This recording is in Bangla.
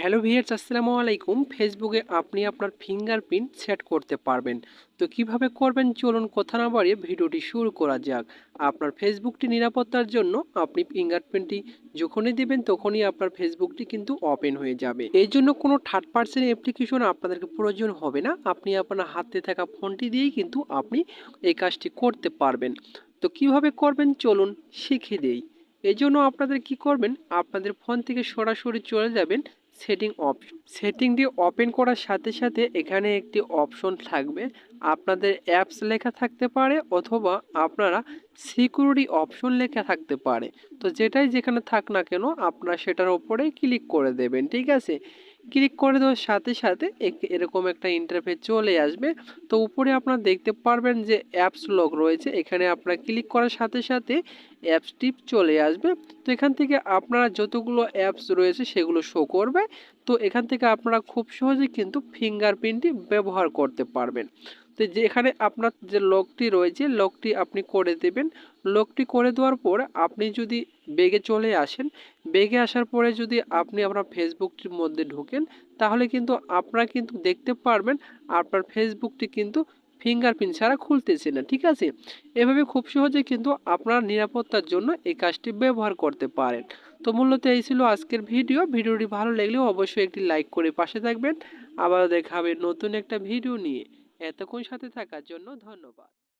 হ্যালো ভিয়ার্স আসসালামু আলাইকুম। ফেসবুকে আপনি আপনার ফিঙ্গারপ্রিন্ট সেট করতে পারবেন। তো কীভাবে করবেন? চলুন কথা না বাড়িয়ে ভিডিওটি শুরু করা যাক। আপনার ফেসবুকটি নিরাপত্তার জন্য আপনি ফিঙ্গারপ্রিন্টটি যখনই দিবেন, তখনই আপনার ফেসবুকটি কিন্তু ওপেন হয়ে যাবে। এই জন্য কোনো থার্ড পার্সন অ্যাপ্লিকেশন আপনাদেরকে প্রয়োজন হবে না। আপনি আপনার হাতে থাকা ফোনটি দিয়েই কিন্তু আপনি এই কাজটি করতে পারবেন। তো কীভাবে করবেন? চলুন শিখে দেই। এই জন্য আপনাদের কি করবেন? আপনাদের ফোন থেকে সরাসরি চলে যাবেন সেটিং অপশন সেটিংটি ওপেন করার সাথে সাথে এখানে একটি অপশন থাকবে। আপনাদের অ্যাপস লেখা থাকতে পারে অথবা আপনারা সিকিউরিটি অপশন লেখা থাকতে পারে। তো যেটাই যেখানে থাক না কেন, আপনারা সেটার ওপরে ক্লিক করে দেবেন, ঠিক আছে? ক্লিক করে দেওয়ার সাথে সাথে এরকম একটা ইন্টারফেস চলে আসবে। তো উপরে আপনারা দেখতে পারবেন যে অ্যাপস লগ রয়েছে। এখানে আপনার ক্লিক করার সাথে সাথে অ্যাপস টিপ চলে আসবে। তো এখান থেকে আপনারা যতগুলো অ্যাপস রয়েছে সেগুলো শো করবে। তো এখান থেকে আপনারা খুব সহজে কিন্তু ফিঙ্গারপ্রিন্টটি ব্যবহার করতে পারবেন। তো যেখানে আপনার যে লকটি রয়েছে লকটি আপনি করে দেবেন। লকটি করে দেওয়ার পর আপনি যদি বেগে চলে আসেন, বেগে আসার পরে যদি আপনি আপনার ফেসবুকটির মধ্যে ঢোকেন, তাহলে কিন্তু আপনারা কিন্তু দেখতে পারবেন, আপনার ফেসবুকটি কিন্তু ফিঙ্গারপ্রিন্ট ছাড়া খুলতেছে না, ঠিক আছে? এভাবে খুব সহজে কিন্তু আপনার নিরাপত্তার জন্য এই কাজটি ব্যবহার করতে পারেন। তো মূলত এই ছিল আজকের ভিডিও। ভিডিওটি ভালো লাগলে অবশ্যই একটি লাইক করে পাশে থাকবেন। আবার দেখা হবে নতুন একটা ভিডিও নিয়ে। এতক্ষণ সাথে থাকার জন্য ধন্যবাদ।